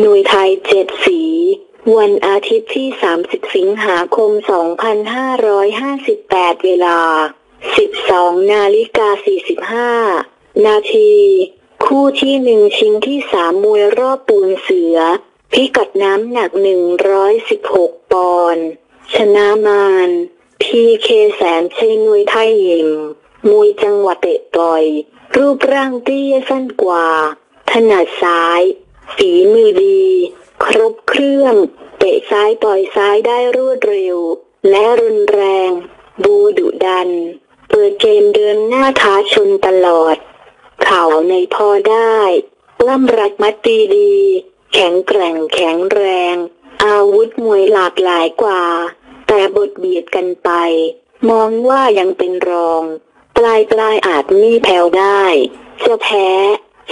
หน่วยไทยเจ็ดสี วันอาทิตย์ที่ 30 สิงหาคม 2558 เวลา 12 นาฬิกา 45 นาที คู่ที่หนึ่งชิงที่สามมวยรอบปูนเสือ พิกัดน้ำหนัก 116 ปอนด์ชนะมานพีเคแสนชัยมวยไทยยิมมวยจังหวะเตะต่อย รูปร่างเตี้ยสั้นกว่า ถนัดซ้าย ฝีมือดี ครบเครื่อง เตะซ้ายต่อยซ้ายได้รวดเร็ว และรุนแรง บูดุดัน เปิดเกมเดินหน้าท้าชนตลอด เข่าในพอได้ล้ำรักมัดตีดี แข็งแกร่งแข็งแรง อาวุธมวยหลากหลายกว่า แต่บทเบียดกันไป มองว่ายังเป็นรอง ปลายปลายอาจมีแผ่วได้ จะแพ้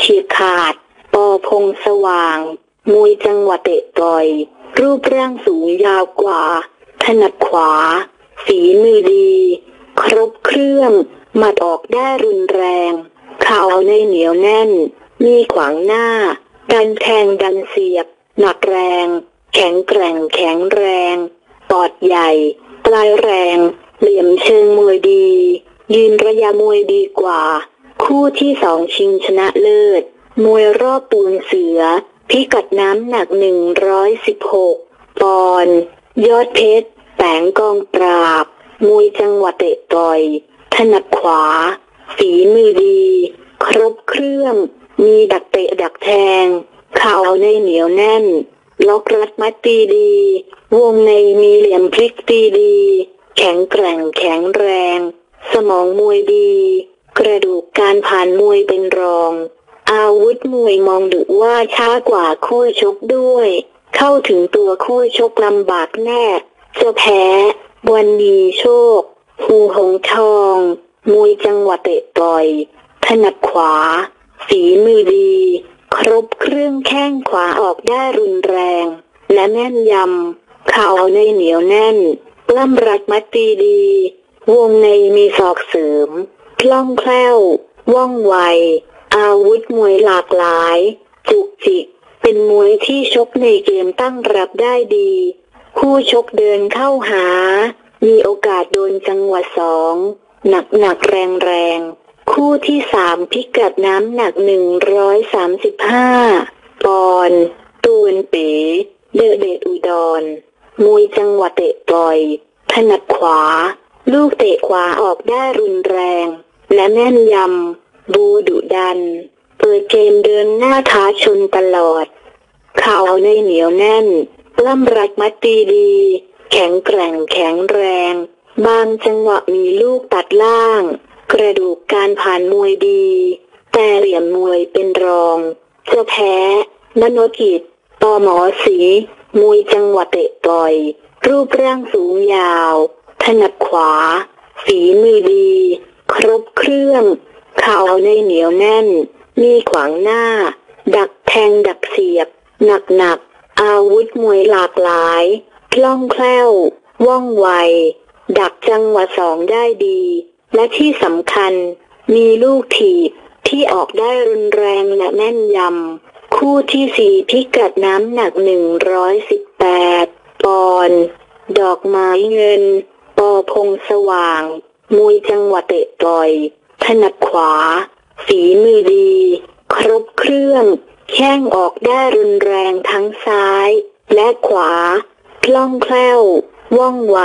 ฉีกขาด พงสว่าง มวยจังหวะเตะต่อย รูปร่างสูงยาวกว่า ถนัดขวา ฝีมือดี ครบเครื่องหมัดออกได้รุนแรงเข่าในเหนียวแน่น มีขวางหน้า ดันแทงดันเสียบ หนักแรง แข็งแกร่งแข็งแรงปอดใหญ่ ปลายแรง เหลี่ยมเชิงมวยดี ยืนระยะมวยดีกว่า คู่ที่สองชิงชนะเลิศ มวยรอบปูนเสือ พิกัดน้ำหนัก 116 ปอนด์ยอดเพชรแปงกองปราบ มวยจังหวะเตะต่อย ถนัดขวา ฝีมือดี ครบเครื่อง มีดักเตะดักแทง เข่าในเหนียวแน่น ล็อกรัดมัดตีดี วงในมีเหลี่ยมพลิกตีดี แข็งแกร่งแข็งแรง สมองมวยดี กระดูกการผ่านมวยเป็นรอง อาวุธมวยมองดูว่าช้ากว่าคู่ชกด้วย เข้าถึงตัวคู่ชกลำบากแน่จะแพ้ วันดีโชคภูหงทองมวยจังหวะเตะต่อยถนัดขวา ฝีมือดี ครบเครื่องแข้งขวาออกได้รุนแรง และแม่นยำเข่าในเหนียวแน่นปล้ำรัดมัดตีดี วงในมีศอกเสริม คล่องแคล่ว ว่องไว อาวุธมวยหลากหลาย จุกจิก เป็นมวยที่ชกในเกมตั้งรับได้ดี คู่ชกเดินเข้าหา มีโอกาสโดนจังหวะสอง หนักหนักแรงแรงคู่ที่สามพิกัดน้ำหนักหนึ่งร้อยสามสิบห้าปอนตูนเป๋เดอะเดดอุดรมวยจังหวะเตะต่อยถนัดขวา ลูกเตะขวาออกได้รุนแรง และแม่นยำ บูดุดัน เปิดเกมเดินหน้าท้าชนตลอดเข่าในเหนียวแน่นล้ำรัดมัดตีดี แข็งแกร่งแข็งแรง บางจังหวะมีลูกตัดล่าง กระดูกการผ่านมวยดี แต่เหลี่ยมมวยเป็นรองจะแพ้ มโนกิจปอหมอสี มวยจังหวะเตะต่อย รูปร่างสูงยาว ถนัดขวา ฝีมือดี ครบเครื่อง ข่าในเหนียวแน่น มีขวางหน้า ดักแทงดักเสียบ หนักหนักอาวุธมวยหลากหลายคล่องแคล่ว ว่องไว ดักจังหวะสองได้ดี และที่สำคัญ มีลูกถีบที่ออกได้รุนแรงและแม่นยำ คู่ที่สี่พิกัดน้ำหนักหนึ่งร้อยสิบแปดปอนด์ดอกไม้เงิน ปอพงสว่าง มวยจังหวะเตะต่อย ถนัดขวา ฝีมือดี ครบเครื่อง แข้งออกได้รุนแรงทั้งซ้าย และขวา คล่องแคล่ว ว่องไว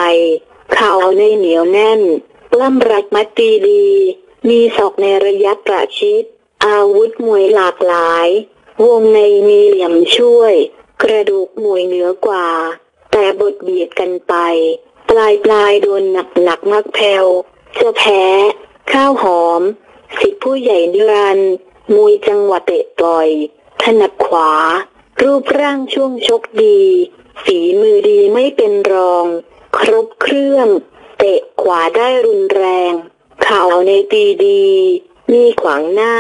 เข่าในเหนียวแน่นปล้ำรัดมัดตีดี มีศอกในระยะประชิด อาวุธมวยหลากหลาย วงในมีเหลี่ยมช่วย กระดูกมวยเหนือกว่า แต่บทเบียดกันไป ปลายปลายโดนหนักหนักมักแผ่วจะแพ้ ข้าวหอม สิทธิผู้ใหญ่นิรันมวยจังหวะเตะต่อย ถนัดขวา รูปร่างช่วงชกดี ฝีมือดีไม่เป็นรอง ครบเครื่อง เตะขวาได้รุนแรง เข่าในตีดี มีขวางหน้า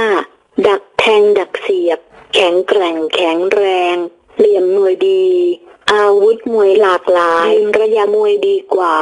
ดักแทงดักเสียบ แข็งแกร่งแข็งแรง เหลี่ยมมวยดี อาวุธมวยหลากหลายระยะมวยดีกว่า